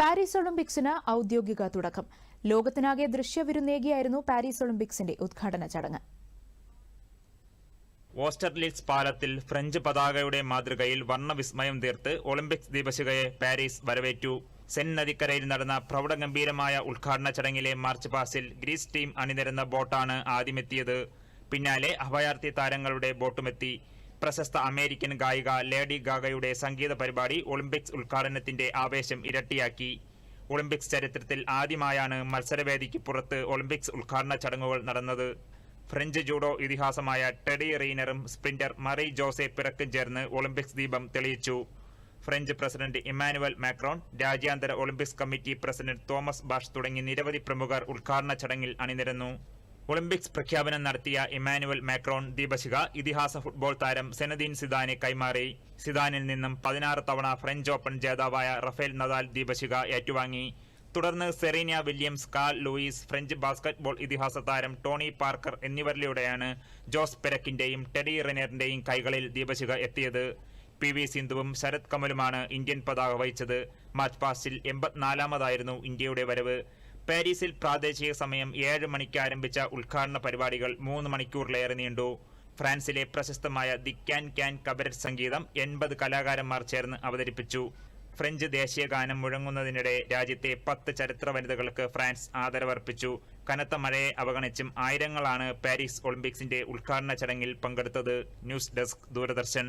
Paris ഒളിമ്പിക്സിന് ഔദ്യോഗിക തുടക്കം. ലോകത്തിനാകെ ദൃശ്യവിരുന്നേകിയായിരുന്നു Paris ഒളിമ്പിക്സിന്റെ ഉദ്ഘാടന ചടങ്ങ്. ഓസ്റ്റർലിസ് പാലത്തിൽ ഫ്രഞ്ച് പതാകയുടെ മാതൃകയിൽ വർണവിസ്മയം തീർത്ത് ഒളിമ്പിക്സ് ദീപശികയെ പാരീസ് വരവേറ്റു. സെൻ നദിക്കരയിൽ നടന്ന പ്രൗഢഗംഭീരമായ ഉദ്ഘാടന ചടങ്ങിലെ മാർച്ച് പാസിൽ ഗ്രീസ് ടീം അണിനിരുന്ന ബോട്ടാണ് ആദ്യമെത്തിയത്. പിന്നാലെ അഭയാർത്ഥി താരങ്ങളുടെ ബോട്ടുമെത്തി. പ്രശസ്ത അമേരിക്കൻ ഗായിക ലേഡി ഗാഗയുടെ സംഗീത പരിപാടി ഒളിമ്പിക്സ് ഉദ്ഘാടനത്തിന്റെ ആവേശം ഇരട്ടിയാക്കി. ഒളിമ്പിക്സ് ചരിത്രത്തിൽ ആദ്യമായാണ് മത്സരവേദിക്ക് പുറത്ത് ഒളിമ്പിക്സ് ഉദ്ഘാടന ചടങ്ങുകൾ നടന്നത്. ഫ്രഞ്ച് ജൂഡോ ഇതിഹാസമായ ടെഡി റീനറും സ്പ്രിന്റർ മറി ജോസെ പിറക്കും ചേർന്ന് ഒളിമ്പിക്സ് ദീപം തെളിയിച്ചു. ഫ്രഞ്ച് പ്രസിഡന്റ് ഇമ്മാനുവൽ മാക്രോൺ രാജ്യാന്തര Olympics committee president Thomas Bach തുടങ്ങി നിരവധി പ്രമുഖർ ഉദ്ഘാടന ചടങ്ങിൽ അണിനിരന്നു. ഒളിമ്പിക്സ് പ്രഖ്യാപനം നടത്തിയ ഇമാനുവൽ മാക്രോൺ ദീപശിക ഇതിഹാസ ഫുട്ബോൾ താരം സെനദീൻ സിദാനെ കൈമാറി. സിദാനിൽ നിന്നും പതിനാറ് തവണ ഫ്രഞ്ച് ഓപ്പൺ ജേതാവായ റഫേൽ നദാൽ ദീപശിക ഏറ്റുവാങ്ങി. തുടർന്ന് Serena Williams Carl Lewis French basketball ഇതിഹാസ താരം ടോണി പാർക്കർ എന്നിവരിലൂടെയാണ് ജോസ് പെരക്കിന്റെയും ടെഡി റെനറിന്റെയും കൈകളിൽ ദീപശിക എത്തിയത്. പി വി സിന്ധുവും ശരത് കമലുമാണ് ഇന്ത്യൻ പതാക വഹിച്ചത്. മാർച്ച് പാസ്റ്റിൽ എൺപത്തിനാലാമതായിരുന്നു ഇന്ത്യയുടെ വരവ്. പാരീസിൽ പ്രാദേശിക സമയം ഏഴ് മണിക്ക് ആരംഭിച്ച ഉദ്ഘാടന പരിപാടികൾ മൂന്ന് മണിക്കൂറിലേറെ നീണ്ടു. ഫ്രാൻസിലെ പ്രശസ്തമായ ദി ക്യാൻ ക്യാൻ കബരറ്റ് സംഗീതം എൺപത് കലാകാരന്മാർ ചേർന്ന് അവതരിപ്പിച്ചു. ഫ്രഞ്ച് ദേശീയ ഗാനം മുഴങ്ങുന്നതിനിടെ രാജ്യത്തെ പത്ത് ചരിത്ര വനിതകൾക്ക് ഫ്രാൻസ് ആദരവർപ്പിച്ചു. കനത്ത മഴയെ അവഗണിച്ചും ആയിരങ്ങളാണ് പാരീസ് ഒളിമ്പിക്സിന്റെ ഉദ്ഘാടന ചടങ്ങിൽ പങ്കെടുത്തത്. News desk Doordarshan.